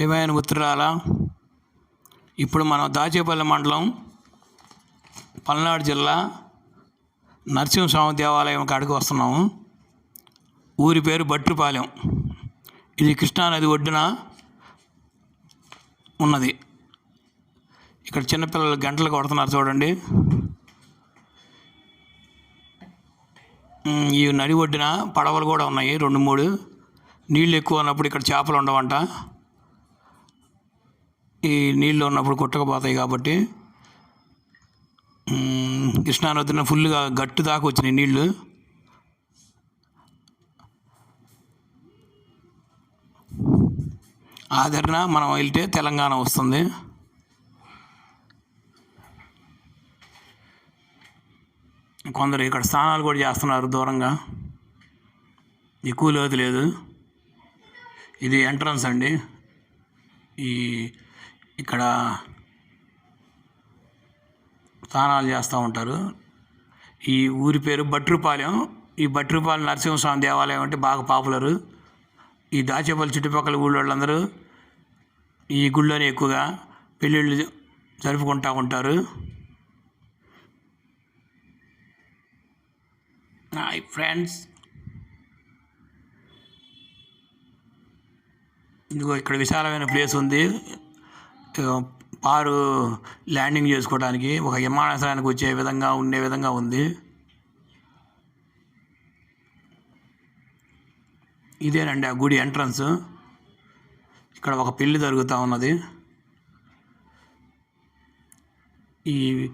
ప్రియమైన ఉత్తరాల? ఇప్పుడు మనం దాచేపల్లి మండలం పల్నాడు జిల్లా నరసింహస్వామి దేవాలయం కాడికి వస్తున్నాము. ఊరి పేరు భట్రుపాలెం ఇది కృష్ణానది ఒడ్డున ఉన్నది. ఇక్కడ చిన్నపిల్లలు గంటలు కొడుతున్నారు చూడండి. ఈ నడి ఒడ్డున పడవలు కూడా ఉన్నాయి రెండు మూడు. నీళ్ళు ఎక్కువ ఉన్నప్పుడు ఇక్కడ చేపలు ఉండవంట. ఈ నీళ్ళు ఉన్నప్పుడు కొట్టకపోతాయి కాబట్టి కృష్ణానదిన ఫుల్గా గట్టు దాకా వచ్చినాయి నీళ్ళు. ఆదరణ మనం వెళ్తే తెలంగాణ వస్తుంది. కొందరు ఇక్కడ స్నానాలు కూడా చేస్తున్నారు దూరంగా. ఎక్కువ లోతు లేదు. ఇది ఎంట్రన్స్ అండి. ఈ ఇక్కడ స్నానాలు చేస్తూ ఉంటారు. ఈ ఊరి పేరు భట్రుపాలెం. ఈ భట్రుపాలెం నరసింహస్వామి దేవాలయం అంటే బాగా పాపులరు. ఈ దాచేపల్లి చుట్టుపక్కల ఊళ్ళోళ్ళందరూ ఈ గుళ్ళోనే ఎక్కువగా పెళ్ళిళ్ళు జరుపుకుంటూ ఉంటారు. Hi friends. ఇదిగో ఇక్కడ విశాలమైన ప్లేస్ ఉంది. పారు ల్యాండింగ్ చేసుకోవడానికి ఒక విమానాశ్రయానికి వచ్చే విధంగా ఉండే విధంగా ఉంది. ఇదేనండి ఆ గుడి ఎంట్రన్స్. ఇక్కడ ఒక పెళ్ళి జరుగుతూ ఉన్నది. ఈ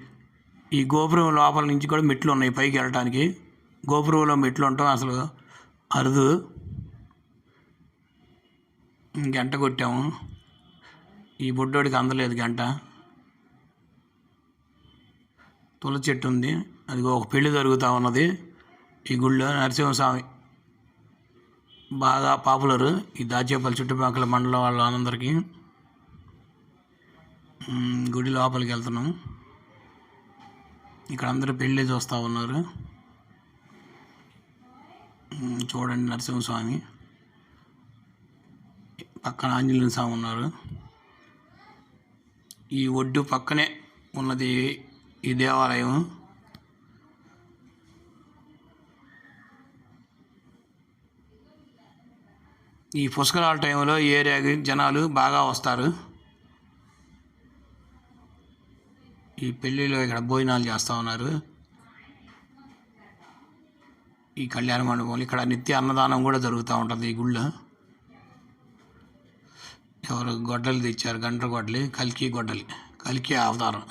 ఈ గోపురం లోపల నుంచి కూడా మెట్లు ఉన్నాయి పైకి వెళ్ళటానికి. గోపురంలో మెట్లు ఉండటం అసలు అరుదు. గంట కొట్టాము. ఈ బుడ్డోడికి అందలేదు గంట. తుల చెట్టు ఉంది. అది ఒక పెళ్ళి జరుగుతూ ఉన్నది. ఈ గుళ్ళో నరసింహస్వామి బాగా పాపులర్. ఈ దాచేపల్లి చుట్టుపక్కల మండలం వాళ్ళందరికీ అందరికీ. గుడి లోపలికి వెళ్తున్నాం. ఇక్కడ అందరూ పెళ్ళి చూస్తూ ఉన్నారు. చూడండి నరసింహస్వామి. పక్కన ఆంజనేయ స్వామి ఉన్నారు. ఈ ఒడ్డు పక్కనే ఉన్నది ఈ దేవాలయం. ఈ పుష్కరాల టైంలో ఈ ఏరియాకి జనాలు బాగా వస్తారు. ఈ పెళ్ళిలో ఇక్కడ భోజనాలు చేస్తూ ఉన్నారు. ఈ కళ్యాణ మండపంలో ఇక్కడ నిత్య అన్నదానం కూడా జరుగుతూ ఉంటుంది ఈ గుళ్ళో. ఎవరు గొడ్డలు తెచ్చారు గంట గొడ్డలి కల్కి గొడ్డలి కల్కి అవతారం